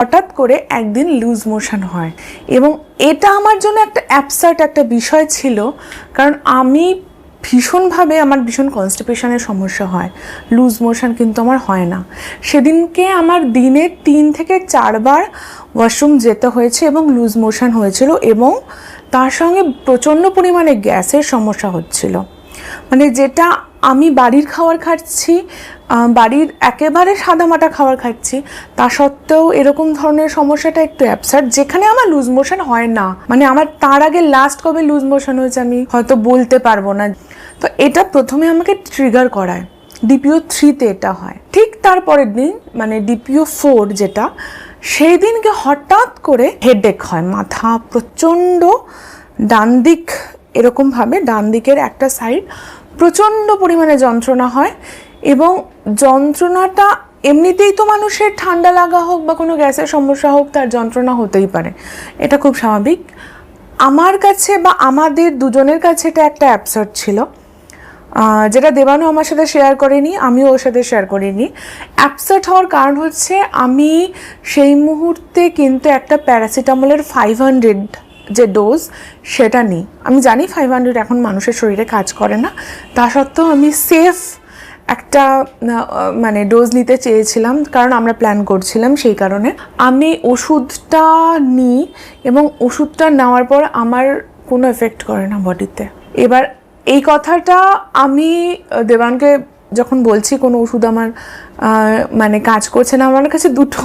হঠাৎ করে একদিন লুজ মোশন হয়। এবং এটা আমার জন্য একটা অ্যাপসার্ট একটা বিষয় ছিল, কারণ আমি ভীষণভাবে আমার ভীষণ কনস্টিপেশনের সমস্যা হয়। লুজ মোশন কিন্তু আমার হয় না। সেদিনকে আমার দিনে তিন থেকে চারবার ওয়াশরুম যেতে হয়েছে এবং লুজ মোশন হয়েছিল এবং তার সঙ্গে প্রচণ্ড পরিমাণে গ্যাসের সমস্যা হচ্ছিল। মানে যেটা আমি বাড়ির খাবার খাচ্ছি বাড়ির একেবারে সাদামাটা খাবার খাচ্ছি। তা সত্ত্বেও এরকম ধরনের সমস্যাটা একটু অ্যাপসার্ট যেখানে আমার লুজ মোশন হয় না। মানে আমার তার আগে লাস্ট কবে লুজ মোশন হয়েছে আমি হয়তো বলতে পারব না। তো এটা প্রথমে আমাকে ট্রিগার করায়। ডিপিও থ্রিতে এটা হয়। ঠিক তারপরের দিন মানে ডিপিও ফোর যেটা, সেই দিনকে হঠাৎ করে হেডেক হয়। মাথা প্রচণ্ড ডান দিক এরকমভাবে ডান দিকের একটা সাইড প্রচণ্ড পরিমাণে যন্ত্রণা হয়। এবং যন্ত্রণাটা এমনিতেই তো মানুষের ঠান্ডা লাগা হোক বা কোনো গ্যাসের সমস্যা হোক, তার যন্ত্রণা হতেই পারে। এটা খুব স্বাভাবিক। আমার কাছে বা আমাদের দুজনের কাছে এটা একটা অ্যাপসার্ট ছিল। যেটা দেবানু আমার সাথে শেয়ার করেনি, আমিও ওর সাথে শেয়ার করিনি। অ্যাপসেট হওয়ার কারণ হচ্ছে, আমি সেই মুহূর্তে কিন্তু একটা প্যারাসিটামলের ফাইভ হান্ড্রেড যে ডোজ সেটা নিই। আমি জানি ফাইভ হান্ড্রেড এখন মানুষের শরীরে কাজ করে না। তা সত্ত্বেও আমি সেফ একটা মানে ডোজ নিতে চেয়েছিলাম, কারণ আমরা প্ল্যান করছিলাম সেই কারণে। আমি ওষুধটা নিই এবং ওষুধটা নেওয়ার পর আমার কোনো এফেক্ট করে না বডিতে। এবার এই কথাটা আমি দেবানকে যখন বলছি কোনো ওষুধ আমার মানে কাজ করছে না, আমার কাছে দুটো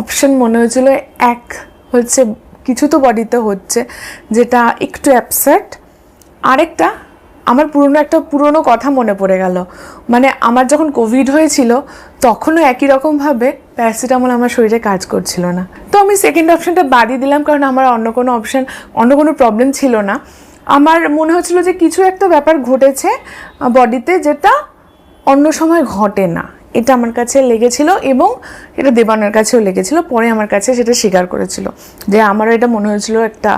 অপশন মনে হয়েছিল। এক হচ্ছে, কিছু তো বডিতে হচ্ছে, যেটা একটু অ্যাপসেট আরেকটা আমার পুরনো একটা পুরনো কথা মনে পড়ে গেল। মানে আমার যখন কোভিড হয়েছিল, তখনও একই রকমভাবে প্যারাসিটামল আমার শরীরে কাজ করছিল না। তো আমি সেকেন্ড অপশানটা বাদই দিলাম, কারণ আমার অন্য কোনো অপশান অন্য কোনো প্রবলেম ছিল না। আমার মনে হচ্ছিল যে কিছু একটা ব্যাপার ঘটেছে বডিতে যেটা অন্য সময় ঘটে না। এটা আমার কাছে লেগেছিল এবং এটা দেবানের কাছেও লেগেছিল, পরে আমার কাছে সেটা স্বীকার করেছিল যে আমারও এটা মনে হয়েছিল একটা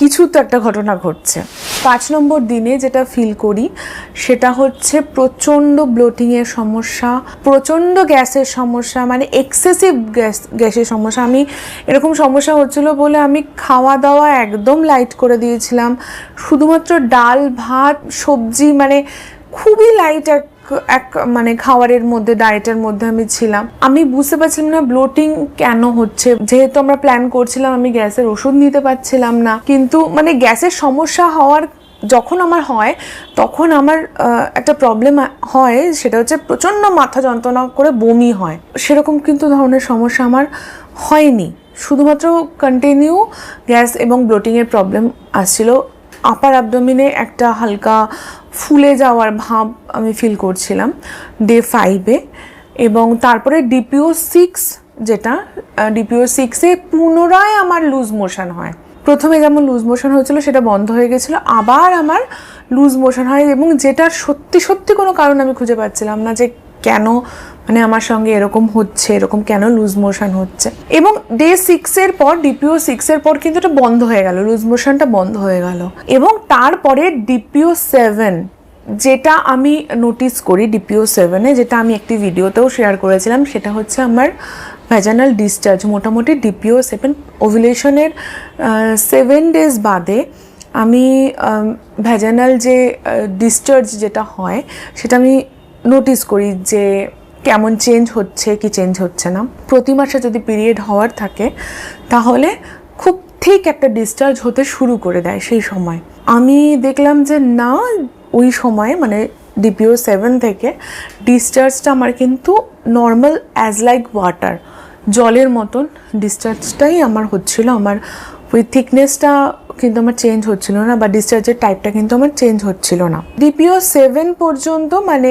কিছু তো একটা ঘটনা ঘটছে। পাঁচ নম্বর দিনে যেটা ফিল করি সেটা হচ্ছে প্রচণ্ড ব্লোটিংয়ের সমস্যা, প্রচণ্ড গ্যাসের সমস্যা মানে এক্সেসিভ গ্যাস, গ্যাসের সমস্যা। আমি এরকম সমস্যা হচ্ছিল বলে আমি খাওয়া দাওয়া একদম লাইট করে দিয়েছিলাম। শুধুমাত্র ডাল, ভাত, সবজি মানে খুবই লাইট এক এক মানে খাওয়ারের মধ্যে ডায়েটের মধ্যে আমি ছিলাম। আমি বুঝতে পারছিলাম না ব্লোটিং কেন হচ্ছে। যেহেতু আমরা প্ল্যান করছিলাম, আমি গ্যাসের ওষুধ নিতে পারছিলাম না। কিন্তু মানে গ্যাসের সমস্যা হওয়ার যখন আমার হয়, তখন আমার একটা প্রবলেম হয়, সেটা হচ্ছে প্রচণ্ড মাথা যন্ত্রণা করে বমি হয়। সেরকম কিন্তু ধরনের সমস্যা আমার হয়নি। শুধুমাত্র কন্টিনিউ গ্যাস এবং ব্লোটিংয়ের প্রবলেম আসছিল। আপার অ্যাবডোমিনে একটা হালকা ফুলে যাওয়ার ভাব আমি ফিল করছিলাম ডে ফাইভে এবং তারপরে ডিপিও সিক্স যেটা ডিপিও সিক্সে পুনরায় আমার লুজ মোশন হয়। প্রথমে যেমন লুজ মোশন হয়েছিল সেটা বন্ধ হয়ে গেছিল, আবার আমার লুজ মোশন হয় এবং যেটা সত্যি সত্যি কোনো কারণ আমি খুঁজে পাচ্ছিলাম না যে কেন মানে আমার সঙ্গে এরকম হচ্ছে, এরকম কেন লুজ মোশন হচ্ছে? এবং ডে সিক্সের পর ডিপিও সিক্সের পর কিন্তু এটা বন্ধ হয়ে গেল লুজ মোশনটা বন্ধ হয়ে গেল। এবং তারপরে ডিপিও সেভেন যেটা আমি নোটিস করি ডিপিও সেভেনে যেটা আমি একটি ভিডিওতেও শেয়ার করেছিলাম, সেটা হচ্ছে আমার ভ্যাজানাল ডিসচার্জ মোটামুটি ডিপিও সেভেন ওভুলেশনের সেভেন ডেজ বাদে আমি ভ্যাজানাল যে ডিসচার্জ যেটা হয়, সেটা আমি নোটিস করি যে কেমন চেঞ্জ হচ্ছে, কি চেঞ্জ হচ্ছে না। প্রতি মাসে যদি পিরিয়ড হওয়ার থাকে, তাহলে খুব ঠিক একটা ডিসচার্জ হতে শুরু করে দেয় সেই সময়। আমি দেখলাম যে না, ওই সময় মানে ডিপিও সেভেন থেকে ডিসচার্জটা আমার কিন্তু নর্মাল অ্যাজ লাইক ওয়াটার জলের মতন ডিসচার্জটাই আমার হচ্ছিল। আমার ওই থিকনেসটা কিন্তু আমার চেঞ্জ হচ্ছিল না বা ডিসচার্জের টাইপটা কিন্তু আমার চেঞ্জ হচ্ছিল না। ডিপিও সেভেন পর্যন্ত মানে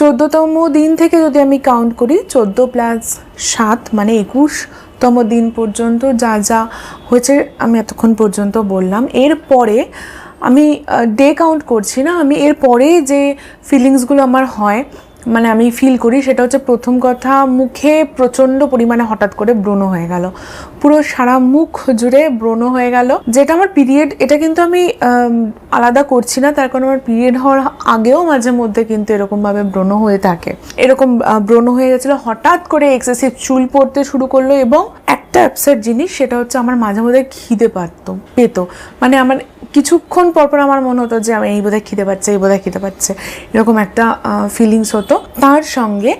চোদ্দোতম দিন থেকে যদি আমি কাউন্ট করি, চোদ্দ প্লাস সাত মানে একুশতম দিন পর্যন্ত যা যা হয়েছে আমি এতক্ষণ পর্যন্ত বললাম। এরপরে আমি ডে কাউন্ট করছি না, আমি এরপরে যে ফিলিংসগুলো আমার হয় মানে আমি ফিল করি সেটা হচ্ছে প্রথম কথা, মুখে প্রচণ্ড পরিমাণে হঠাৎ করে ব্রণ হয়ে গেল। পুরো সারা মুখ জুড়ে ব্রণ হয়ে গেল। যেটা আমার পিরিয়ড এটা কিন্তু আমি আলাদা করছি না। তার কারণ আমার পিরিয়ড হওয়ার আগেও মাঝে মধ্যে কিন্তু এরকমভাবে ব্রণ হয়ে থাকে। এরকম ব্রণ হয়ে গেছিল, হঠাৎ করে এক্সেসিভ চুল পড়তে শুরু করল এবং একটা অ্যাপসেট জিনিস, সেটা হচ্ছে আমার মাঝে মধ্যে খিদে পারতো পেতো। মানে আমার কিছুক্ষণ পর পর আমার মনে হতো যে আমি এই বোধহয় খিদে পাচ্ছে, এই বোধহয় খিদে পাচ্ছে। এরকম একটা ফিলিংস হতো। তার সঙ্গে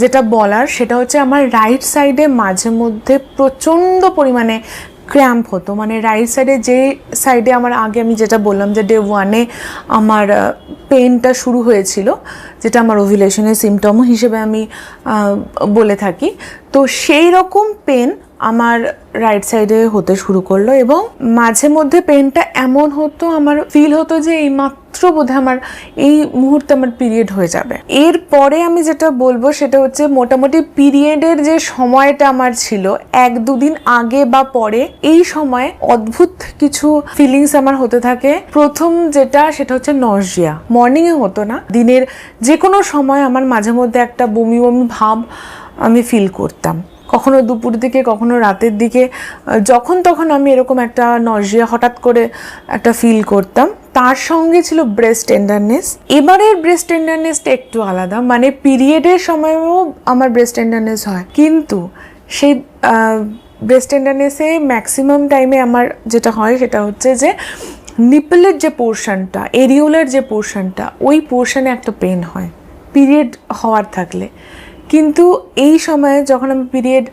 যেটা বলার সেটা হচ্ছে আমার রাইট সাইডে মাঝে মধ্যে প্রচণ্ড পরিমাণে ক্র্যাম্প হতো। মানে রাইট সাইডে যে সাইডে আমার আগে আমি যেটা বললাম যে ডে ওয়ানে আমার পেনটা শুরু হয়েছিল, যেটা আমার ওভিলেশনের সিমটম হিসেবে আমি বলে থাকি। তো সেই রকম পেন আমার রাইট সাইডে হতে শুরু করল এবং মাঝে মধ্যে পেনটা এমন হতো, আমার ফিল হতো যে এই মাত্র বোধহয় আমার এই মুহূর্তে আমার পিরিয়ড হয়ে যাবে। এরপরে আমি যেটা বলব সেটা হচ্ছে মোটামুটি পিরিয়ডের যে সময়টা আমার ছিল, এক দুদিন আগে বা পরে এই সময় অদ্ভুত কিছু ফিলিংস আমার হতে থাকে। প্রথম যেটা সেটা হচ্ছে নজিয়া মর্নিংয়ে হতো না, দিনের যে কোনো সময় আমার মাঝে মধ্যে একটা বমি বমি ভাব আমি ফিল করতাম। কখনো দুপুর দিকে, কখনো রাতের দিকে যখন তখন আমি এরকম একটা নজিয়া হঠাৎ করে একটা ফিল করতাম। তার সঙ্গে ছিল ব্রেস্ট টেন্ডারনেস এবারের ব্রেস্ট টেন্ডারনেসটা একটু আলাদা। মানে পিরিয়ডের সময়ও আমার ব্রেস্ট টেন্ডারনেস হয়। কিন্তু সেই ব্রেস্ট টেন্ডারনেসে ম্যাক্সিমাম টাইমে আমার যেটা হয় সেটা হচ্ছে যে নিপলের যে পোর্শনটা এরিওলের যে পোর্শনটা ওই পোর্শনে একটা পেন হয়। পিরিয়ড হওয়ার থাকলে। কিন্তু এই সময়ে যখন আমি পিরিয়ড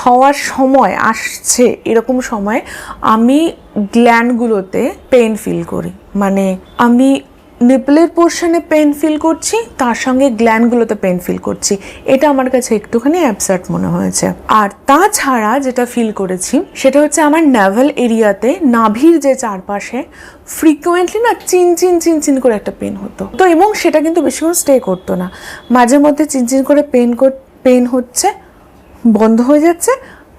হওয়ার সময় আসছে এরকম সময়, আমি গ্ল্যান্ডগুলোতে পেন ফিল করি। মানে আমি নিপলের পোর্শনে পেন ফিল করছি, তার সঙ্গে গ্ল্যান্ডগুলোতে পেন ফিল করছি। এটা আমার কাছে একটুখানি অ্যাবসার্ট মনে হয়েছে। আর তাছাড়া যেটা ফিল করেছি, সেটা হচ্ছে আমার নাভেল এরিয়াতে নাভির যে চারপাশে ফ্রিকুয়েন্টলি না চিন চিন চিন চিন করে একটা পেন হতো। তো এবং সেটা কিন্তু বেশিক্ষণ স্টে করতো না। মাঝে মধ্যে চিন চিন করে পেন পেন হচ্ছে, বন্ধ হয়ে যাচ্ছে,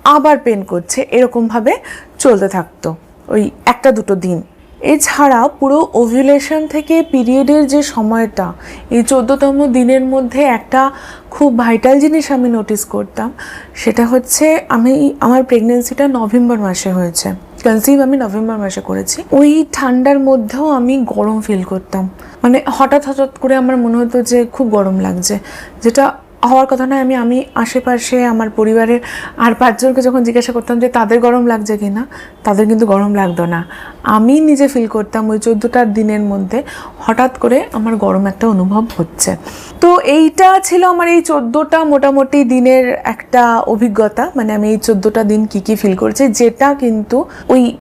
আবার পেন করছে। এরকমভাবে চলতে থাকতো। ওই একটা দুটো দিন। এছাড়া পুরো ওভিউলেশন থেকে পিরিয়ডের যে সময়টা, এই চোদ্দতম দিনের মধ্যে একটা খুব ভাইটাল জিনিস আমি নোটিস করতাম, সেটা হচ্ছে আমি, আমার প্রেগনেন্সিটা নভেম্বর মাসে হয়েছে। কনসিভ আমি নভেম্বর মাসে করেছি। ওই ঠান্ডার মধ্যেও আমি গরম ফিল করতাম। মানে হঠাৎ হঠাৎ করে আমার মনে হতো যে খুব গরম লাগছে, যেটা হওয়ার কথা নয়, আমি আমি আশেপাশে আমার পরিবারের আর পাঁচজনকে যখন জিজ্ঞাসা করতাম যে তাদের গরম লাগছে কি না, তাদের কিন্তু গরম লাগতো না। আমি নিজে ফিল করতাম ওই চোদ্দোটার দিনের মধ্যে হঠাৎ করে আমার গরম একটা অনুভব হচ্ছে। তো এইটা ছিল আমার এই চোদ্দোটা মোটামুটি দিনের একটা অভিজ্ঞতা মানে আমি এই চোদ্দোটা দিন কি কি ফিল করেছি, যেটা কিন্তু ওই